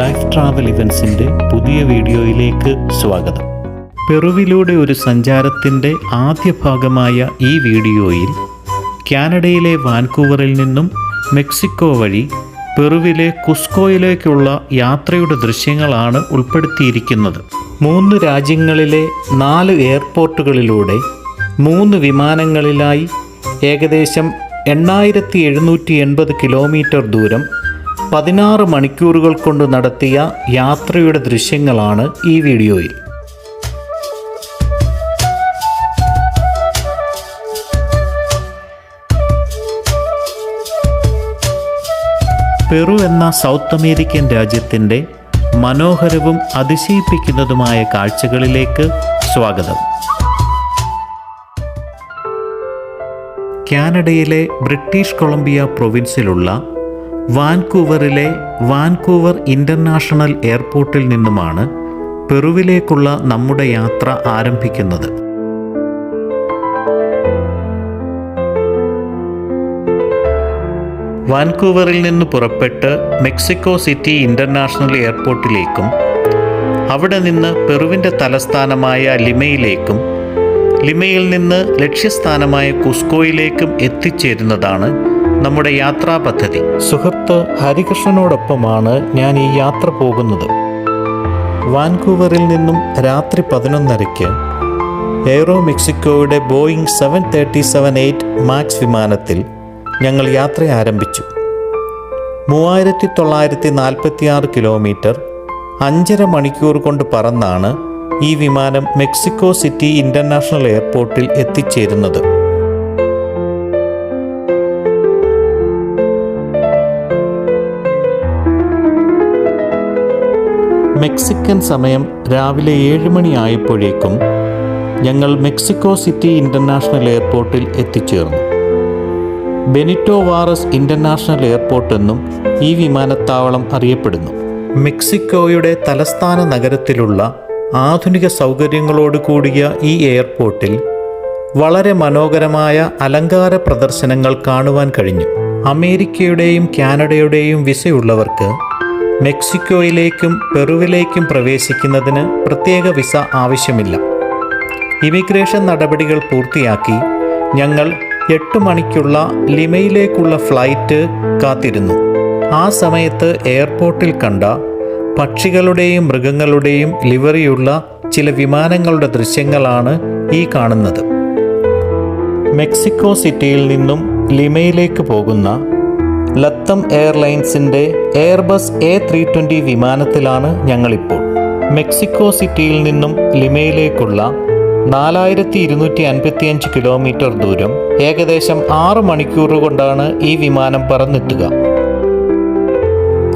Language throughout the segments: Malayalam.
ലൈഫ് ട്രാവൽ ഇവൻസിന്റെ പുതിയ വീഡിയോയിലേക്ക് സ്വാഗതം. പെറുവിലൂടെ ഒരു സഞ്ചാരത്തിന്റെ ആദ്യ ഭാഗമായ ഈ വീഡിയോയിൽ കാനഡയിലെ വാൻകൂവറിൽ നിന്നും മെക്സിക്കോ വഴി പെറുവിലെ കുസ്കോയിലേക്കുള്ള യാത്രയുടെ ദൃശ്യങ്ങളാണ് ഉൾപ്പെടുത്തിയിരിക്കുന്നത്. മൂന്ന് രാജ്യങ്ങളിലെ നാല് എയർപോർട്ടുകളിലൂടെ മൂന്ന് വിമാനങ്ങളിലായി ഏകദേശം എണ്ണായിരത്തി എഴുന്നൂറ്റി എൺപത് കിലോമീറ്റർ ദൂരം പതിനാറ് മണിക്കൂറുകൾ കൊണ്ട് നടത്തിയ യാത്രയുടെ ദൃശ്യങ്ങളാണ് ഈ വീഡിയോയിൽ. പെറു എന്ന സൗത്ത് അമേരിക്കൻ രാജ്യത്തിന്റെ മനോഹരവും അതിശയിപ്പിക്കുന്നതുമായ കാഴ്ചകളിലേക്ക് സ്വാഗതം. കാനഡയിലെ ബ്രിട്ടീഷ് കൊളംബിയ പ്രൊവിൻസിലുള്ള വാൻകൂവറിലെ വാൻകൂവർ ഇന്റർനാഷണൽ എയർപോർട്ടിൽ നിന്നുമാണ് പെറുവിലേക്കുള്ള നമ്മുടെ യാത്ര ആരംഭിക്കുന്നത്. വാൻകൂവറിൽ നിന്ന് പുറപ്പെട്ട് മെക്സിക്കോ സിറ്റി ഇന്റർനാഷണൽ എയർപോർട്ടിലേക്കും അവിടെ നിന്ന് പെറുവിന്റെ തലസ്ഥാനമായ ലിമയിലേക്കും ലിമയിൽ നിന്ന് ലക്ഷ്യസ്ഥാനമായ കുസ്കോയിലേക്കും എത്തിച്ചേരുന്നതാണ് നമ്മുടെ യാത്രാ പദ്ധതി. സുഹൃത്ത് ഹരികൃഷ്ണനോടൊപ്പമാണ് ഞാൻ ഈ യാത്ര പോകുന്നത്. വാൻകൂവറിൽ നിന്നും രാത്രി പതിനൊന്നരയ്ക്ക് aero മെക്സിക്കോയുടെ Boeing seven thirty seven eight max വിമാനത്തിൽ ഞങ്ങൾ യാത്ര ആരംഭിച്ചു. മൂവായിരത്തി തൊള്ളായിരത്തി നാൽപ്പത്തി ആറ് കിലോമീറ്റർ അഞ്ചര മണിക്കൂർ കൊണ്ട് പറന്നാണ് ഈ വിമാനം മെക്സിക്കോ സിറ്റി ഇന്റർനാഷണൽ എയർപോർട്ടിൽ എത്തിച്ചേരുന്നത്. മെക്സിക്കൻ സമയം രാവിലെ ഏഴ് മണിയായപ്പോഴേക്കും ഞങ്ങൾ മെക്സിക്കോ സിറ്റി ഇന്റർനാഷണൽ എയർപോർട്ടിൽ എത്തിച്ചേർന്നു. ബെനിറ്റോ വാറസ് ഇന്റർനാഷണൽ എയർപോർട്ട് എന്നും ഈ വിമാനത്താവളം അറിയപ്പെടുന്നു. മെക്സിക്കോയുടെ തലസ്ഥാന നഗരത്തിലുള്ള ആധുനിക സൗകര്യങ്ങളോട് കൂടിയ ഈ എയർപോർട്ടിൽ വളരെ മനോഹരമായ അലങ്കാര പ്രദർശനങ്ങൾ കാണുവാൻ കഴിഞ്ഞു. അമേരിക്കയുടെയും കാനഡയുടെയും വിസയുള്ളവർക്ക് മെക്സിക്കോയിലേക്കും പെറുവിലേക്കും പ്രവേശിക്കുന്നതിന് പ്രത്യേക വിസ ആവശ്യമില്ല. ഇമിഗ്രേഷൻ നടപടികൾ പൂർത്തിയാക്കി ഞങ്ങൾ എട്ട് മണിക്കുള്ള ലിമയിലേക്കുള്ള ഫ്ലൈറ്റ് കാത്തിരുന്നു. ആ സമയത്ത് എയർപോർട്ടിൽ കണ്ട പക്ഷികളുടെയും മൃഗങ്ങളുടെയും ലിവറിയുള്ള ചില വിമാനങ്ങളുടെ ദൃശ്യങ്ങളാണ് ഈ കാണുന്നത്. മെക്സിക്കോ സിറ്റിയിൽ നിന്നും ലിമയിലേക്ക് പോകുന്ന ലത്തം എയർലൈൻസിന്റെ എയർബസ് എ ത്രീ ട്വന്റി വിമാനത്തിലാണ് ഞങ്ങളിപ്പോൾ. മെക്സിക്കോ സിറ്റിയിൽ നിന്നും ലിമയിലേക്കുള്ള നാലായിരത്തി ഇരുന്നൂറ്റി അൻപത്തിയഞ്ച് കിലോമീറ്റർ ദൂരം ഏകദേശം ആറ് മണിക്കൂറുകൊണ്ടാണ് ഈ വിമാനം പറന്നെത്തുക.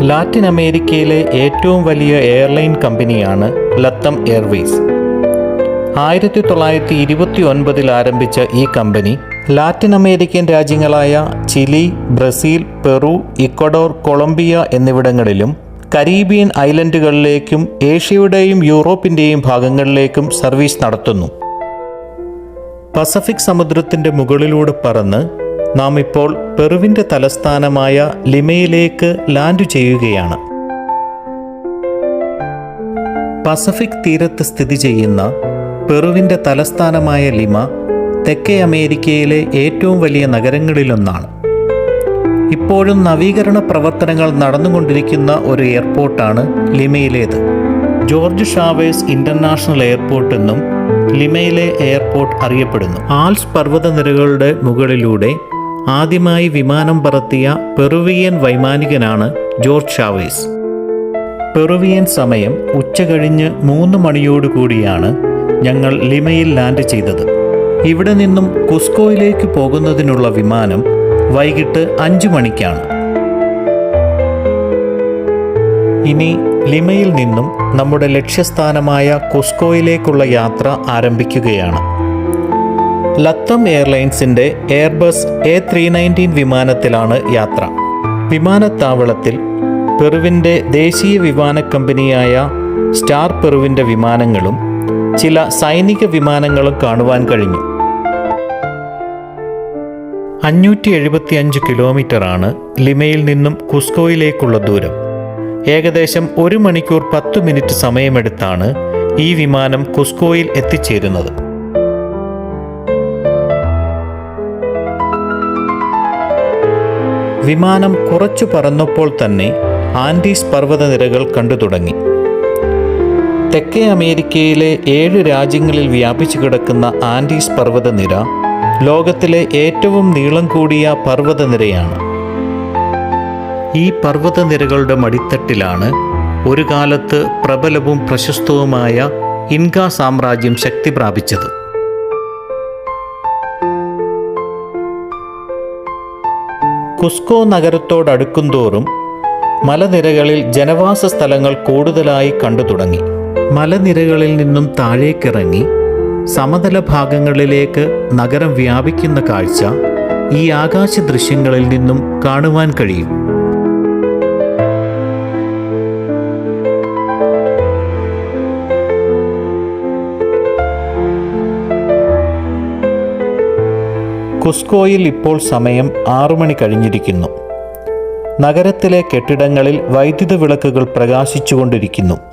ലാറ്റിൻ അമേരിക്കയിലെ ഏറ്റവും വലിയ എയർലൈൻ കമ്പനിയാണ് ലത്തം എയർവേസ്. ആയിരത്തി തൊള്ളായിരത്തി ഇരുപത്തി ഒൻപതിൽ ആരംഭിച്ച ഈ company Latin American രാജ്യങ്ങളായ Chile Brazil Peru Ecuador Colombia എന്നിവിടങ്ങളിലും കരീബിയൻ ഐലൻഡുകളിലേക്കും ഏഷ്യയുടെയും യൂറോപ്പിന്റെയും ഭാഗങ്ങളിലേക്കും സർവീസ് നടത്തുന്നു. പസഫിക് സമുദ്രത്തിന്റെ മുകളിലൂടെ പറന്ന് നാം ഇപ്പോൾ പെറുവിന്റെ തലസ്ഥാനമായ ലിമയിലേക്ക് ലാൻഡ് ചെയ്യുകയാണ്. പസഫിക് തീരത്ത് സ്ഥിതി ചെയ്യുന്ന പെറുവിന്റെ തലസ്ഥാനമായ ലിമ തെക്കേ അമേരിക്കയിലെ ഏറ്റവും വലിയ നഗരങ്ങളിലൊന്നാണ്. ഇപ്പോഴും നവീകരണ പ്രവർത്തനങ്ങൾ നടന്നുകൊണ്ടിരിക്കുന്ന ഒരു എയർപോർട്ടാണ് ലിമയിലേത്. ജോർജ് ഷാവേസ് ഇന്റർനാഷണൽ എയർപോർട്ട് എന്നും ലിമയിലെ എയർപോർട്ട് അറിയപ്പെടുന്നു. ആൽസ് പർവതനിരകളുടെ മുകളിലൂടെ ആദ്യമായി വിമാനം പറത്തിയ പെറുവിയൻ വൈമാനികനാണ് ജോർജ് ഷാവേസ് പെറുവിയൻ സമയം ഉച്ചകഴിഞ്ഞ് മൂന്ന് മണിയോടുകൂടിയാണ് ഞങ്ങൾ ലിമയിൽ ലാൻഡ് ചെയ്തത്. ഇവിടെ നിന്നും കുസ്കോയിലേക്ക് പോകുന്നതിനുള്ള വിമാനം വൈകിട്ട് അഞ്ചു മണിക്കാണ്. ഇനി ലിമയിൽ നിന്നും നമ്മുടെ ലക്ഷ്യസ്ഥാനമായ കുസ്കോയിലേക്കുള്ള യാത്ര ആരംഭിക്കുകയാണ്. ലത്തം എയർലൈൻസിന്റെ എയർബസ് എ ത്രീ നയന്റീൻ വിമാനത്തിലാണ് യാത്ര. വിമാനത്താവളത്തിൽ പെറുവിന്റെ ദേശീയ വിമാന കമ്പനിയായ സ്റ്റാർ പെറുവിന്റെ വിമാനങ്ങളും ചില സൈനിക വിമാനങ്ങളും കാണുവാൻ കഴിഞ്ഞു. അഞ്ഞൂറ്റി അഞ്ച് കിലോമീറ്ററാണ് ലിമയിൽ നിന്നും കുസ്കോയിലേക്കുള്ള ദൂരം. ഏകദേശം ഒരു മണിക്കൂർ പത്ത് മിനിറ്റ് സമയമെടുത്താണ് ഈ വിമാനം കുസ്കോയിൽ എത്തിച്ചേരുന്നത്. വിമാനം കുറച്ചു പറന്നപ്പോൾ തന്നെ ആൻഡീസ് പർവതനിരകൾ കണ്ടു തുടങ്ങി തെക്കേ അമേരിക്കയിലെ ഏഴ് രാജ്യങ്ങളിൽ വ്യാപിച്ചു കിടക്കുന്ന ആൻഡീസ് പർവതനിര ലോകത്തിലെ ഏറ്റവും നീളം കൂടിയ പർവതനിരയാണ്. ഈ പർവതനിരകളുടെ മടിത്തട്ടിലാണ് ഒരു കാലത്ത് പ്രബലവും പ്രശസ്തവുമായ ഇൻക സാമ്രാജ്യം ശക്തി പ്രാപിച്ചത്. കുസ്കോ നഗരത്തോടടുക്കുന്തോറും മലനിരകളിൽ ജനവാസ സ്ഥലങ്ങൾ കൂടുതലായി കണ്ടു തുടങ്ങി മലനിരകളിൽ നിന്നും താഴേക്കിറങ്ങി സമതല ഭാഗങ്ങളിലേക്ക് നഗരം വ്യാപിക്കുന്ന കാഴ്ച ഈ ആകാശ ദൃശ്യങ്ങളിൽ നിന്നും കാണുവാൻ കഴിയും. കുസ്കോയിൽ ഇപ്പോൾ സമയം ആറു മണി കഴിഞ്ഞിരിക്കുന്നു. നഗരത്തിലെ കെട്ടിടങ്ങളിൽ വൈദ്യുത വിളക്കുകൾ പ്രകാശിച്ചുകൊണ്ടിരിക്കുന്നു.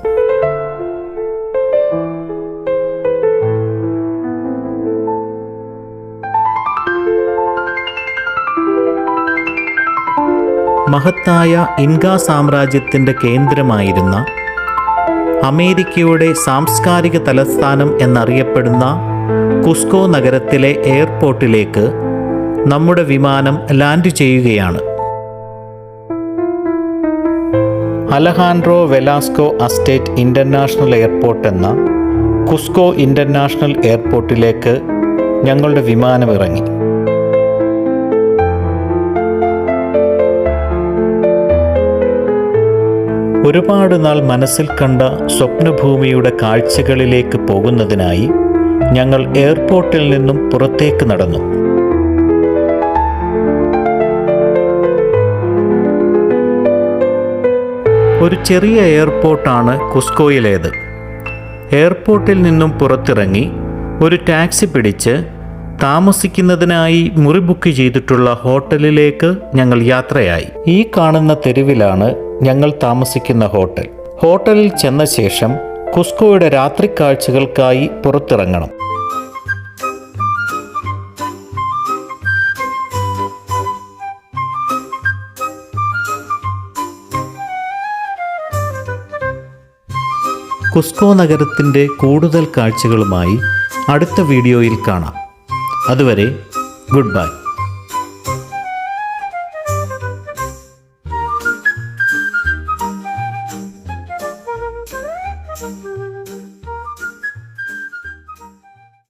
മഹത്തായ ഇൻകാ സാമ്രാജ്യത്തിന്റെ കേന്ദ്രമായിരുന്ന അമേരിക്കയുടെ സാംസ്കാരിക തലസ്ഥാനം എന്നറിയപ്പെടുന്ന കുസ്കോ നഗരത്തിലെ എയർപോർട്ടിലേക്ക് നമ്മുടെ വിമാനം ലാൻഡ് ചെയ്യുകയാണ്. Alejandro Velasco Astete international airport എന്ന കുസ്കോ ഇന്റർനാഷണൽ എയർപോർട്ടിലേക്ക് ഞങ്ങളുടെ വിമാനം ഇറങ്ങി. ഒരുപാട് നാൾ മനസ്സിൽ കണ്ട സ്വപ്നഭൂമിയുടെ കാഴ്ചകളിലേക്ക് പോകുന്നതിനായി ഞങ്ങൾ എയർപോർട്ടിൽ നിന്നും പുറത്തേക്ക് നടന്നു. ഒരു ചെറിയ എയർപോർട്ടാണ് കുസ്കോയിലേത്. എയർപോർട്ടിൽ നിന്നും പുറത്തിറങ്ങി ഒരു ടാക്സി പിടിച്ച് താമസിക്കുന്നതിനായി മുറി ബുക്ക് ചെയ്തിട്ടുള്ള ഹോട്ടലിലേക്ക് ഞങ്ങൾ യാത്രയായി. ഈ കാണുന്ന തെരുവിലാണ് ഞങ്ങൾ താമസിക്കുന്ന ഹോട്ടൽ. ഹോട്ടലിൽ ചെന്ന ശേഷം കുസ്കോയുടെ രാത്രി കാഴ്ചകൾക്കായി പുറത്തിറങ്ങണം. കുസ്കോ നഗരത്തിന്റെ കൂടുതൽ കാഴ്ചകളുമായി അടുത്ത വീഡിയോയിൽ കാണാം. അതുവരെ ഗുഡ് ബൈ.